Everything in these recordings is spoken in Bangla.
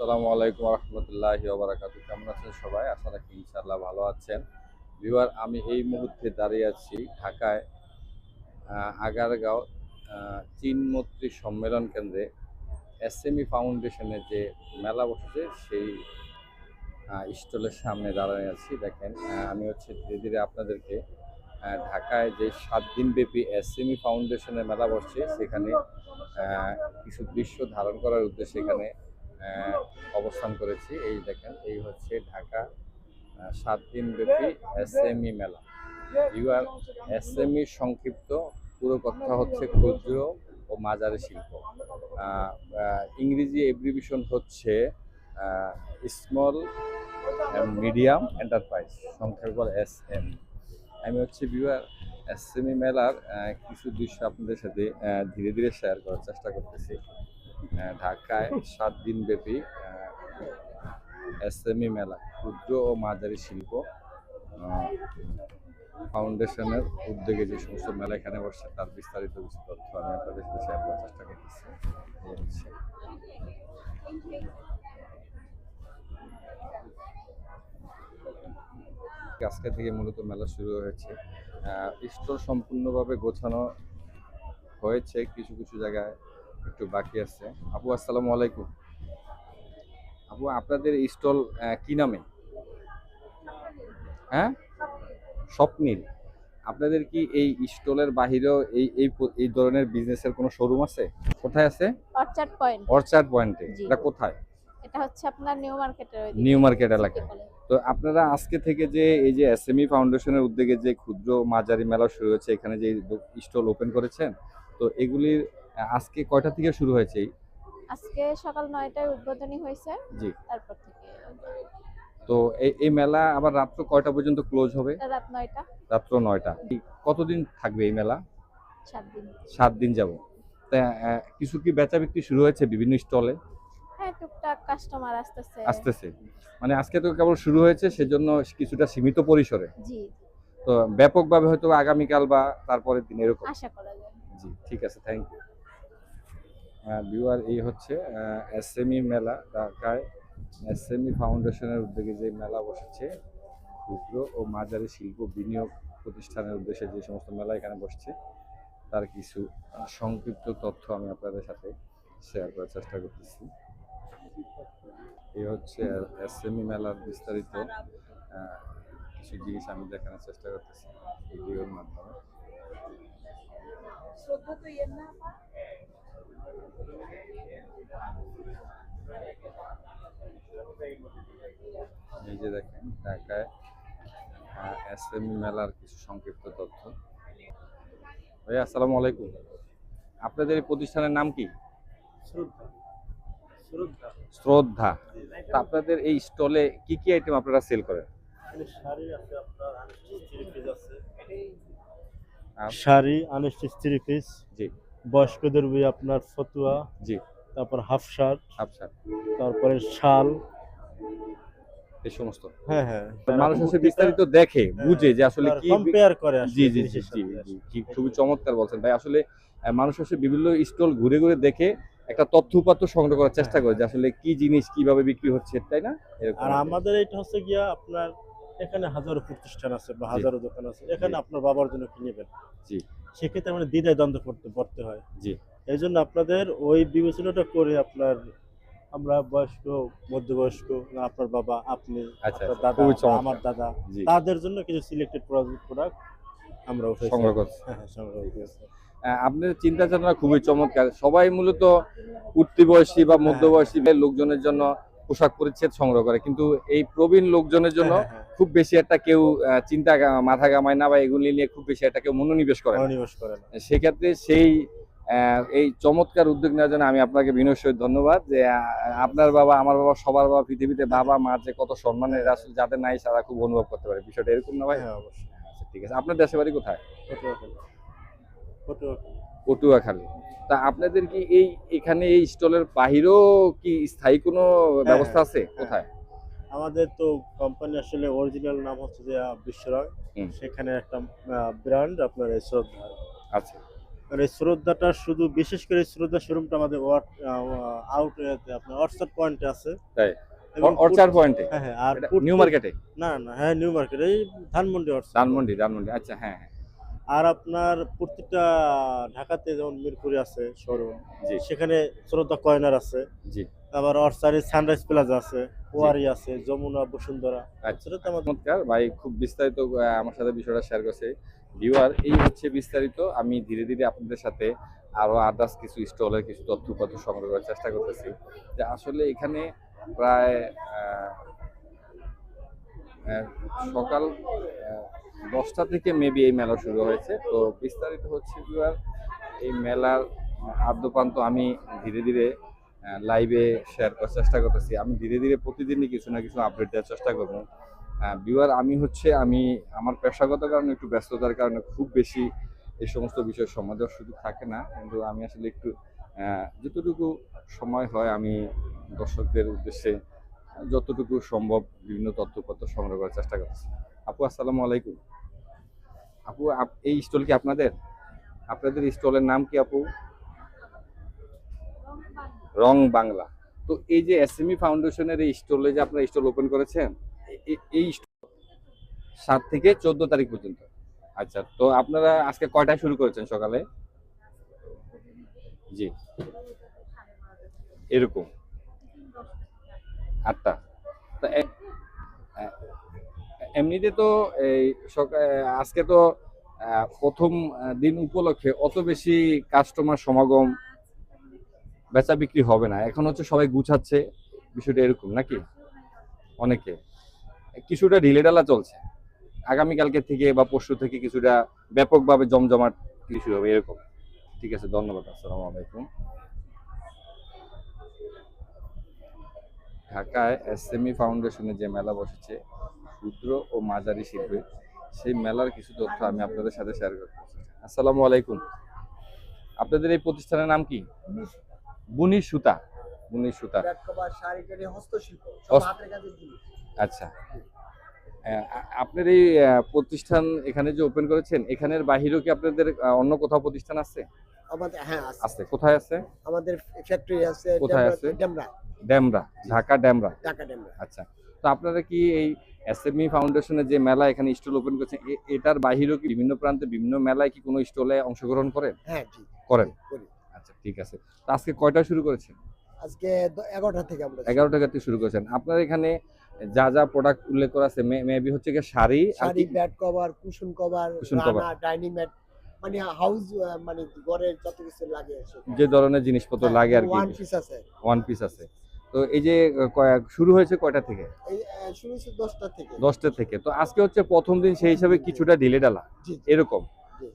আসসালামু আলাইকুম রহমতুল্লাহি ওবরাকাতু কেমন আছেন সবাই? আশা রাখি ইনশাআল্লাহ ভালো আছেন। ভিউয়ার আমি এই মুহূর্তে দাঁড়িয়ে আছি ঢাকায় আগারগাঁও আহ, চীন মৈত্রী সম্মেলন কেন্দ্রে। এসএমই ফাউন্ডেশনের যে মেলা বসেছে সেই স্টলের সামনে দাঁড়িয়ে আছি। দেখেন আমি হচ্ছে ধীরে ধীরে আপনাদেরকে ঢাকায় যে সাত দিনব্যাপী এসএমই ফাউন্ডেশনের মেলা বসছে সেখানে কিছু দৃশ্য ধারণ করার উদ্দেশ্যে এখানে অবস্থান করেছি। এই দেখেন, এই হচ্ছে ঢাকা সাত দিন ব্যাপী এসএমই মেলা। ইউআর এসএমই সংক্ষিপ্ত, পুরো কথা হচ্ছে ক্ষুদ্র ও মাঝারি শিল্প। ইংরেজি এব্রিভিশন হচ্ছে স্মল মিডিয়াম এন্টারপ্রাইজ সংক্ষেপ এস এম। আমি হচ্ছে বিউআর এসএমই মেলার কিছু দৃশ্য আপনাদের সাথে ধীরে ধীরে শেয়ার করার চেষ্টা করতেছি। ঢাকায় সাত দিন ব্যাপী এসএমই মেলা, ক্ষুদ্র ও মাঝারি শিল্প ফাউন্ডেশনের উদ্যোগে যে সমস্ত মেলা এখানে বসছে তার বিস্তারিত কিছু তথ্য আমি আপনাদের সাথে শেয়ার করার চেষ্টা করতেছি। আজকে থেকে মূলত মেলা শুরু হয়েছে। স্টোর সম্পূর্ণভাবে গোছানো হয়েছে কিছু কিছু জায়গায়। একটু বাকি আছে। আপু আসসালামু আলাইকুম। আপু আপনাদের স্টল কি নামে? হ্যাঁ? স্বপ্নীল। আপনাদের কি এই স্টলের বাহিরেও এই এই এই ধরনের বিজনেসের কোনো শোরুম আছে? কোথায় আছে? Orchard point. অর্চার্ড পয়েন্টে। এটা কোথায়? এটা হচ্ছে আপনার নিউ মার্কেটের ওই নিউ মার্কেট এলাকায়। তো আপনারা আজকে থেকে যে এই যে এসএমই ফাউন্ডেশনের উদ্যোগে যে ক্ষুদ্র মাঝারি মেলা শুরু হয়েছে এখানে যে স্টল ওপেন করেছেন তো এগুলির আজকে কয়টা থেকে শুরু হয়েছে আজকে সকাল নয়টায় উদ্বোধনী হয়েছে। জি। তারপর থেকে তো এই এই মেলা আবার রাত্র কয়টা পর্যন্ত ক্লোজ হবে? রাত নয়টা। রাত্র নয়টা। কতদিন থাকবে এই মেলা? সাত দিন। সাত দিন যাব। তা কিছু কি বেচা বিক্রি শুরু হয়েছে বিভিন্ন স্টলে? হ্যাঁ টুকটাক কাস্টমার আসতেছে। আসতেছে। মানে আজকে তো কেবল শুরু হয়েছে সেজন্য কিছুটা সীমিত পরিসরে। জি। তো ব্যাপকভাবে হয়তো আগামীকাল বা তারপরের দিন এরকম। আশা করা যায়। জি ঠিক আছে থ্যাংক ইউ ভিউয়ার এই হচ্ছে এসএমই মেলা ঢাকায় এসএমই ফাউন্ডেশনের উদ্যোগে যে মেলা বসেছে, ক্ষুদ্র ও মাঝারি শিল্প বিনিয়োগ প্রতিষ্ঠানের উদ্দেশ্যে যে সমস্ত মেলা এখানে বসছে, তার কিছু সংক্ষিপ্ত তথ্য আমি আপনাদের সাথে শেয়ার করার চেষ্টা করতেছি। এই হচ্ছে এসএমই মেলার বিস্তারিত কিছু জিনিস আমি দেখানোর চেষ্টা করতেছি ভিডিওর মাধ্যমে। এই যে দেখেন ঢাকায় এসএমই মেলার কিছু সংক্ষিপ্ত তথ্য। ভাই আসসালামু আলাইকুম। আপনাদের এই প্রতিষ্ঠানের নাম কি? শ্রদ্ধা। শ্রদ্ধা। শ্রদ্ধা। তা আপনাদের এই স্টলে কি কি আইটেম আপনারা সেল করেন? শাড়ি আছে আপনার আনস্টিচ থ্রি পিস আছে। আর- শাড়ি আনস্টিচ থ্রি পিস জি। বয়স্কদের বই আপনার ফতুয়া জি। তারপর হাফ শার্ট আচ্ছা তারপরে শাল। এই সমস্ত। হ্যাঁ হ্যাঁ। মানুষ হচ্ছে বিস্তারিত দেখে বুঝে যে আসলে কি কম্পেয়ার করে আসলে জি জি জি জি খুবই চমৎকার বলছেন। ভাই আসলে মানুষ হচ্ছে বিভিন্ন স্টল ঘুরে ঘুরে দেখে একটা তথ্য উপাত্ত সংগ্রহ করার চেষ্টা করে যে আসলে কি জিনিস কীভাবে বিক্রি হচ্ছে তাই না? আর আমাদের এটা হচ্ছে গিয়া আপনার এখানে হাজারো প্রতিষ্ঠান আছে বা। হাজারো দোকান আছে। এখানে আপনার বাবার জন্য কি নেবেন। জি। সেক্ষেত্রে আমাদের দ্বিধায় দ্বন্দ্ব করতে পড়তে হয়। জি। এই জন্য আপনাদের ওই বিবেচনাটা করে আপনার আমরা বয়স্ক মধ্যবয়স্ক না আপনার বাবা আপনি আচ্ছা আপনার আচ্ছা, দাদা আমার দাদা তাদের জন্য কিছু সিলেক্টেড প্রোডাক্ট আমরা সংগ্রহ করছি। হ্যাঁ হ্যাঁ সংগ্রহ করেছি। আহ, আপনাদের চিন্তা চেতনা খুবই চমৎকার। সবাই মূলত উঠতি বয়সী বা মধ্যবয়সী লোকজনের জন্য পোশাক পরিচ্ছেদ সংগ্রহ করে। কিন্তু এই প্রবীণ লোকজনের জন্য হ্যাঁ, হ্যাঁ, খুব বেশি একটা কেউ চিন্তা মাথা গামায় না বা এগুলি নিয়ে খুব বেশি একটা কেউ মনোনিবেশ করে মনোনিবেশ করে সেক্ষেত্রে সেই এই চমৎকার উদ্যোগ নেওয়ার জন্য আমি আপনাকে বিনয় সহিত ধন্যবাদ যে আপনার বাবা আমার বাবা সবার বাবা পৃথিবীতে বাবা মা যে কত সম্মানের আসলে যাদের নাই তারা খুব অনুভব করতে পারে। বিষয়টা এরকম না ভাই? হ্যাঁ অবশ্যই। আচ্ছা, ঠিক আছে। আপনার দেশে বাড়ি কোথায়? পটুয়াখালী। তা আপনাদের কি এই এখানে এই স্টলের বাহিরেও কি স্থায়ী কোনো ব্যবস্থা আছে কোথায়? আমাদের তো কোম্পানি আসলে অরিজিনাল নাম হচ্ছে যে হুম। সেখানে একটা ব্র্যান্ড আপনার এই শ্রদ্ধা। আচ্ছা। আর এই শ্রদ্ধাটা শুধু বিশেষ করে শ্রদ্ধা শোরুমটা আমাদের আউট আপনার অর্চার্ড পয়েন্টে আছে। তাই? অর্চার পয়েন্টে হ্যাঁ হ্যাঁ আর নিউ মার্কেটে না না হ্যাঁ নিউ মার্কেট ধানমন্ডি ধানমন্ডি ধানমন্ডি আচ্ছা হ্যাঁ হ্যাঁ। আর আপনার প্রত্যেকটা ঢাকাতে যেমন মিরপুরে আছে শোরুম জি। সেখানে শ্রদ্ধা কয়নার আছে। জি। আবার অর্চারে সানরাইজ প্লাজা আছে ওয়ারি আছে যমুনা বসুন্ধরা। আচ্ছা। সেটা তো আমাদের চমৎকার। ভাই খুব বিস্তারিত আমার সাথে বিষয়টা শেয়ার করছে। ভিউয়ার এই হচ্ছে বিস্তারিত। আমি ধীরে ধীরে আপনাদের সাথে আরও আদার্স কিছু স্টলের কিছু তথ্যপত্র সংগ্রহ করার চেষ্টা করতেছি। যে আসলে এখানে প্রায় সকাল দশটা থেকে মেবি এই মেলা শুরু হয়েছে। তো বিস্তারিত হচ্ছে এই মেলার আদ্যপান্ত আমি ধীরে ধীরে লাইভে শেয়ার করার চেষ্টা করতেছি। আমি ধীরে ধীরে প্রতিদিনই কিছু না কিছু আপডেট দেওয়ার চেষ্টা করব। বিওয়ার আমি হচ্ছে, আমি, আমার পেশাগত কারণে একটু ব্যস্ততার কারণে খুব বেশি এই সমস্ত বিষয় দেওয়ার সুযোগ থাকে না। কিন্তু আমি আসলে একটু যতটুকু সময় হয়, আমি দর্শকদের উদ্দেশ্যে যতটুকু সম্ভব বিভিন্ন তথ্যপত্র সংগ্রহ করার চেষ্টা করছি। আপু, আসসালামু আলাইকুম। আপু এই স্টল কি আপনাদের? আপনাদের স্টলের নাম কি, আপু? রং বাংলা। তো এই যে এসএমই ফাউন্ডেশনের এই স্টলে যে আপনারা স্টল ওপেন করেছেন এই সাত থেকে চোদ্দ তারিখ পর্যন্ত। আচ্ছা তো আপনারা আজকে কয়টায় শুরু করেছেন সকালে? জি। এরকম। আটটা। তা এমনিতে তো এই আজকে তো প্রথম দিন উপলক্ষে অত বেশি কাস্টমার সমাগম বেচা বিক্রি হবে না। এখন হচ্ছে সবাই গুছাচ্ছে, বিষয়টা এরকম নাকি? অনেকে। কিছুটা ঢিলেঢালা চলছে। আগামীকালকে থেকে বা পরশু থেকে কিছুটা ব্যাপকভাবে জমজমাট কিছু হবে এরকম। ঠিক আছে, ধন্যবাদ, আসসালামু আলাইকুম। ঢাকায় এসএমই ফাউন্ডেশনে যে মেলা বসেছে ক্ষুদ্র ও মাঝারি শিল্পে সেই মেলার কিছু তথ্য আমি আপনাদের সাথে শেয়ার করতে। আসসালামু আলাইকুম। আপনাদের এই প্রতিষ্ঠানের নাম কি? বুনি সুতা। বুনি সুতা। আচ্ছা। আপনার এই প্রতিষ্ঠান এখানে যে ওপেন করেছেন এখানের বাহিরেও কি আপনাদের অন্য কোথাও প্রতিষ্ঠান আছে? আমাদের হ্যাঁ আছে। আছে। কোথায় আছে? আমাদের ফ্যাক্টরি আছে কোথায় আছে? ডেমরা। ড্যামরা ঢাকা ড্যামরা ঢাকা ডেমরা। আচ্ছা। তো আপনারা কি এই এসএমই ফাউন্ডেশনের যে মেলা এখানে স্টল ওপেন করেছেন এটার বাহিরেও কি বিভিন্ন প্রান্তে বিভিন্ন মেলায় কি কোনো স্টলে অংশগ্রহণ করেন? হ্যাঁ করেন? আচ্ছা ঠিক আছে। তো আজকে কয়টা শুরু করেছেন? আজকে দ- এগারোটা থেকে আমরা থেকে শুরু করেছেন। আপনার এখানে যা যা প্রোডাক্ট উল্লেখ করা আছে মেবি হচ্ছে কি? Sari bed cover cushion cover cushion dining mat মানে হাউস মানে ঘরের যত কিছু লাগে যে ধরনের জিনিসপত্র লাগে আর কি। ওয়ান পিস আছে। ওয়ান পিস আছে। তো এই যে শুরু হয়েছে কয়টা থেকে? শুরু দশটা থেকে। দশটা থেকে। তো আজকে হচ্ছে প্রথম দিন সেই হিসাবে কিছুটা ঢিলে ডালা। এরকম।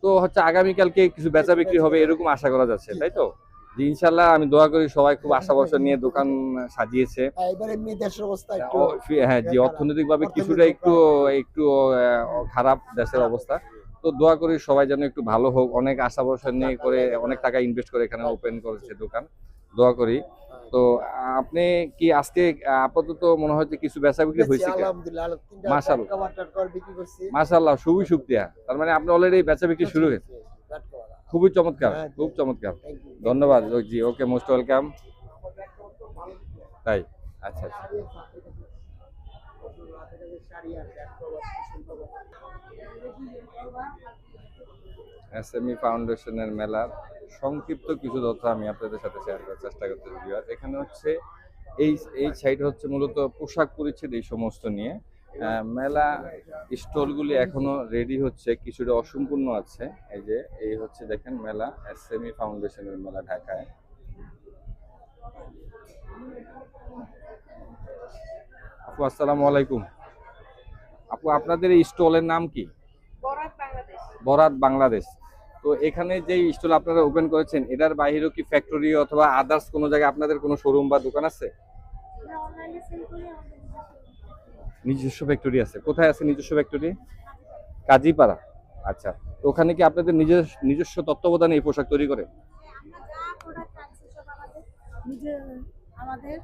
তো হচ্ছে আগামীকালকে কিছু বেচা বিক্রি হবে এরকম আশা করা যাচ্ছে তাই তো? ইনশাল্লাহ আমি দোয়া করি সবাই খুব আশা ভরসা নিয়ে দোকান সাজিয়েছে। হ্যাঁ, হ্যাঁ জি অর্থনৈতিক ভাবে কিছুটা একটু একটু খারাপ দেশের অবস্থা। তো দোয়া করি সবাই যেন একটু ভালো হোক অনেক আশা ভরসা নিয়ে করে অনেক টাকা ইনভেস্ট করে এখানে ওপেন করেছে দোকান। দোয়া করি। তো আপনি কি আজকে আপাতত মনে হয় যে কিছু বেচা বিক্রি হয়েছে মাশাআল্লাহ। খুবই শুক্রিয়া তার মানে আপনি অলরেডি বেচা বিক্রি শুরু হয়েছে? খুবই চমৎকার হ্যাঁ, খুব চমৎকার। ধন্যবাদ জি ওকে মোস্ট ওয়েলকাম তাই আচ্ছা আচ্ছা। এসএমই ফাউন্ডেশনের মেলার সংক্ষিপ্ত কিছু তথ্য আমি আপনাদের সাথে শেয়ার করার চেষ্টা করতেছি ভিউয়ার এখানে হচ্ছে এই এই সাইড হচ্ছে মূলত পোশাক পরিচ্ছদ এই সমস্ত নিয়ে। মেলা স্টলগুলি এখনও রেডি হচ্ছে, কিছুটা অসম্পূর্ণ আছে। এই যে, এই হচ্ছে দেখেন মেলা এসএমই ফাউন্ডেশনের মেলা ঢাকায়। আপু, আসসালামু আলাইকুম। আপু, আপনাদের এই স্টলের নাম কি? বরাত বাংলাদেশ। তো এখানে যে স্টল আপনারা ওপেন করেছেন এটার বাইরেও কি ফ্যাক্টরি অথবা আদার্স কোনো জায়গায় আপনাদের কোনো শোরুম বা দোকান আছে? নিজস্ব ফ্যাক্টরি আছে। কোথায় আছে নিজস্ব ফ্যাক্টরি কাজীপাড়া। আচ্ছা তো ওখানে কি আপনাদের নিজস্ব নিজস্ব তত্ত্বাবধানে এই পোশাক তৈরি করে? আমরা যা প্রোডাক্ট আনছি সব আমাদের নিজের আমাদের।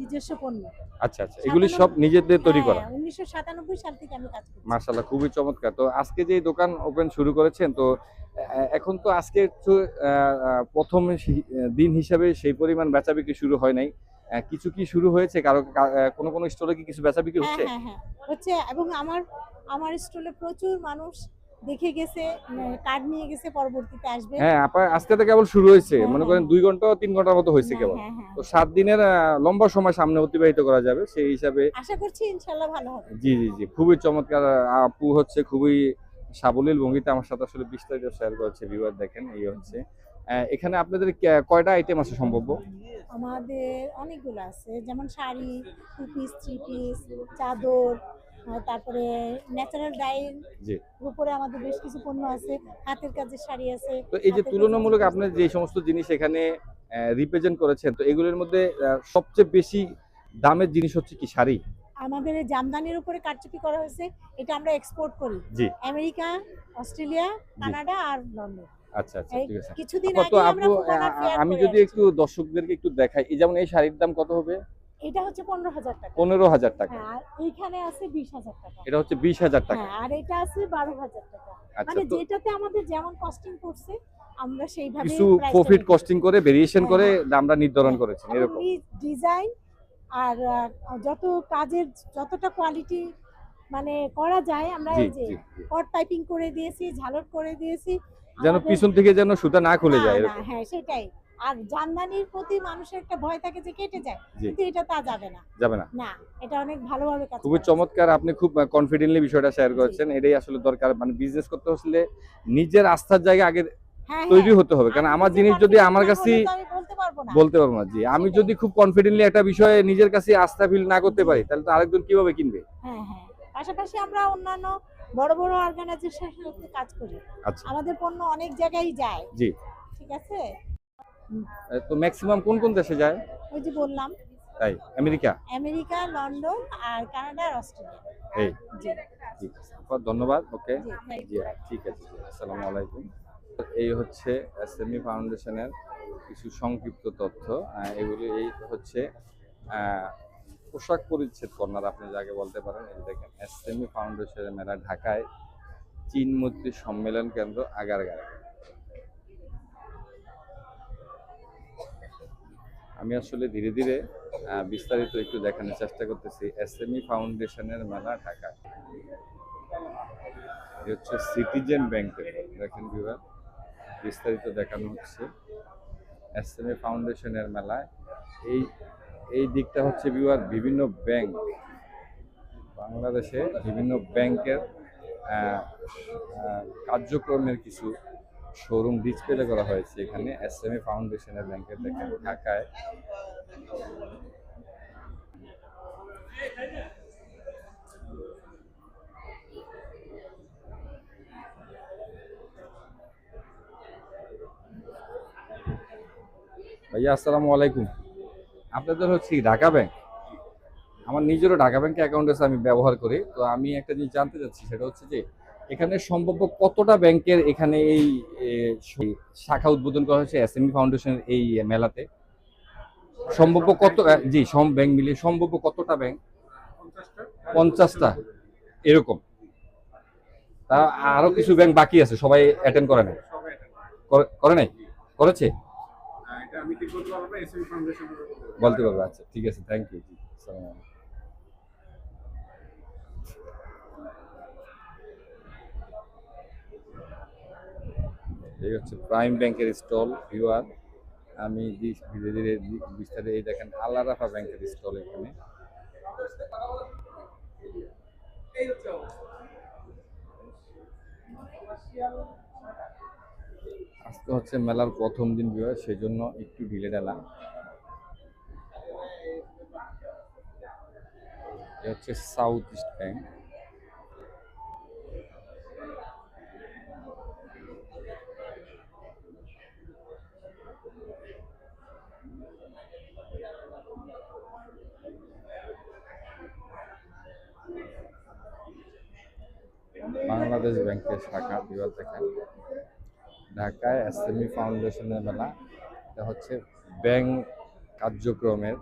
নিজস্ব পণ্য। আচ্ছা আচ্ছা এগুলি সব নিজেদের তৈরি করা? হ্যাঁ, উনিশশো সাতানব্বই সাল থেকে আমি কাজ করি মার্শাল্লাহ খুবই চমৎকার। তো আজকে যে দোকান ওপেন শুরু করেছেন তো এখন তো আজকে একটু প্রথম দিন হিসাবে সেই পরিমাণ বেচা বিক্রি শুরু হয় নাই। কিছু কি শুরু হয়েছে? কারও কোনো কোনো স্টলে কি কিছু বেচা বিক্রি হ্যাঁ হচ্ছে? হ্যাঁ হ্যাঁ হচ্ছে এবং আমার আমার স্টলে প্রচুর মানুষ দেখে গেছে কার্ড নিয়ে গেছে পরবর্তীতে আসবে। হ্যাঁ আপা আজকে তো কেবল শুরু হয়েছে। হ্যাঁ, মনে হ্যাঁ। করেন দুই ঘণ্টা তিন ঘণ্টার মতো হয়েছে হ্যাঁ, কেবল। হ্যাঁ, হ্যাঁ। তো সাত দিনের লম্বা সময় সামনে অতিবাহিত করা যাবে সেই হিসাবে আশা করছি ইনশাল্লাহ ভালো হবে। জি জি জি। খুবই চমৎকার আপু হচ্ছে খুবই সাবলীল ভঙ্গিতে আমার সাথে আসলে বিস্তারিত শেয়ার করেছে ভিউয়ার দেখেন এই হচ্ছে। এখানে আপনাদের কয়টা আইটেম আছে সম্ভব আমাদের অনেকগুলো আছে যেমন sari two piece three piece চাদর তারপরে ন্যাচারাল ডাইন জি। উপরে আমাদের বেশ কিছু পণ্য আছে হাতের কাজের শাড়ি আছে তো এই যে তুলনামূলক আপনি যে সমস্ত জিনিস এখানে রিপ্রেজেন্ট করেছেন তো এগুলোর মধ্যে সবচেয়ে বেশি দামের জিনিস হচ্ছে কি শাড়ি? আমাদের জামদানির উপরে কারচুপি করা হয়েছে এটা আমরা এক্সপোর্ট করি। জি। আমেরিকা অস্ট্রেলিয়া কানাডা আর লন্ডন। আচ্ছা আচ্ছা ঠিক আছে। কিছুদিন আগে আমরা আমি যদি একটু দর্শকদেরকে একটু দেখাই এই যেমন এই শাড়ির দাম কত হবে? এটা হচ্ছে পনেরো হাজার টাকা। পনেরো হাজার টাকা। হ্যাঁ আর এইখানে আছে বিশ হাজার টাকা। এটা হচ্ছে বিশ হাজার টাকা। হ্যাঁ আর এটা আছে বারো হাজার টাকা। আচ্ছা মানে যেটাতে আমাদের যেমন কস্টিং করছে আমরা সেইভাবে কিছু প্রফিট কস্টিং করে ভেরিয়েশন করে দামটা নির্ধারণ করেছেন এরকম। ডিজাইন আর যত কাজের যতটা কোয়ালিটি মানে করা যায় আমরা এই যে। কট পাইপিং করে দিয়েছি ঝালট করে দিয়েছি যেন পিছন থেকে যেন সুতা না খুলে যায় না, হ্যাঁ সেটাই। আর জানদানির প্রতি মানুষের একটা ভয় থাকে যে কেটে যায় কিন্তু এটা তা যাবে না। যাবে না। না এটা অনেক ভালোভাবে কাজ খুবই চমৎকার আপনি খুব কনফিডেন্টলি বিষয়টা শেয়ার করেছেন। এটাই আসলে দরকার মানে বিজনেস করতে হলে নিজের আস্থার জায়গা আগে হ্যাঁ, তৈরি হ্যাঁ। হতে হবে। কারণ আমার জিনিস যদি আমার কাছে বলতে পারব না। বলতে পারব না। জি আমি যদি খুব কনফিডেন্টলি একটা বিষয়ে নিজের কাছে আস্থা ফিল না করতে পারি তাহলে তো আরেকজন কীভাবে কিনবে? হ্যাঁ হ্যাঁ। পাশাপাশি আমরা অন্যান্য বড় বড় অর্গানাইজেশনের সাথে কাজ করি। আচ্ছা। আমাদের পণ্য অনেক জায়গায় যায়। জি। ঠিক আছে? তো ম্যাক্সিমাম কোন কোন দেশে যায়? ওই যে বললাম। তাই আমেরিকা? আমেরিকা লন্ডন আর কানাডা আর অস্ট্রেলিয়া। এই। ঠিক আছে ধন্যবাদ ওকে। জি thank ঠিক আছে আসসালামু আলাইকুম। এই হচ্ছে এসএমই ফাউন্ডেশনের কিছু সংক্ষিপ্ত তথ্য। এগুলি এই হচ্ছে পোশাক পরিচ্ছেদ কর্নার আপনি যাকে বলতে পারেন এই দেখেন এসএমই ফাউন্ডেশনের মেলা ঢাকায় চীন মৈত্রী সম্মেলন কেন্দ্র আগারগাঁও। আমি আসলে ধীরে ধীরে বিস্তারিত একটু দেখানোর চেষ্টা করতেছি। এসএমই ফাউন্ডেশনের মেলা ঢাকা। হচ্ছে সিটিজেন ব্যাংকের, দেখেন বিভাগ। বিস্তারিত দেখানো হচ্ছে। এসএমএ ফাউন্ডেশনের মেলায়। এই এই দিকটা হচ্ছে বিভাগ বিভিন্ন ব্যাংক। বাংলাদেশে বিভিন্ন ব্যাংকের কার্যক্রমের কিছু শোরুম ডিসপ্লে করা হয়েছে এখানে এস এম এ ফাউন্ডেশনের ব্যাংকের দেখেন, ঢাকায়। ভাইয়া, আসসালামু আলাইকুম। আপনাদের হচ্ছে ঢাকা ব্যাংক আমার নিজেরও ঢাকা ব্যাংকে অ্যাকাউন্ট আছে, আমি ব্যবহার করি। তো আমি একটা জিনিস জানতে চাচ্ছি, সেটা হচ্ছে যে এখানে সম্ভাব্য কতটা ব্যাংকের এখানে এই শাখা উদ্বোধন করা হয়েছে এসএমই ফাউন্ডেশন এই মেলাতে? সম্ভাব্য কত জি সব ব্যাংক মিলিয়ে সম্ভাব্য কতটা ব্যাংক? পঞ্চাশটা। এরকম। তা আরও কিছু ব্যাংক বাকি আছে সবাই অ্যাটেন্ড করে নাই? করে- করে নাই? করেছে? বলতে পারবে আচ্ছা ঠিক আছে থ্যাংক ইউ জি আসসালামু আলাইকুম। এই হচ্ছে প্রাইম ব্যাংকের স্টল ভিউয়ার আমি ধীরে ধীরে বিস্তারিত এই দেখেন আল্লাহ রাফা ব্যাংকের স্টল এখানে। আজকে হচ্ছে মেলার প্রথম দিন বিভাগ সেই জন্য একটু ঢিলে ঢালা। হচ্ছে সাউথ ইস্ট ব্যাংক বাংলাদেশ ব্যাংকের শাখা বিভাগ দেখেন। ঢাকায় এসএমই ফাউন্ডেশনের মেলা। এটা হচ্ছে ব্যাংক কার্যক্রমের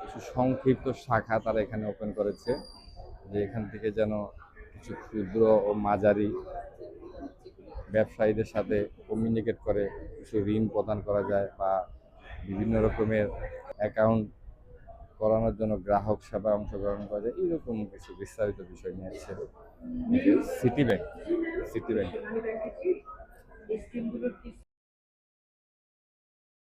কিছু সংক্ষিপ্ত শাখা তারা এখানে ওপেন করেছে, যে এখান থেকে যেন কিছু ক্ষুদ্র ও মাঝারি ব্যবসায়ীদের সাথে কমিউনিকেট করে, কিছু ঋণ প্রদান করা যায় বা বিভিন্ন রকমের অ্যাকাউন্ট করানোর জন্য গ্রাহক সেবায় অংশগ্রহণ করা যায় এইরকম কিছু বিস্তারিত বিষয় নিয়ে এসেছে সিটি ব্যাংক সিটি ব্যাংক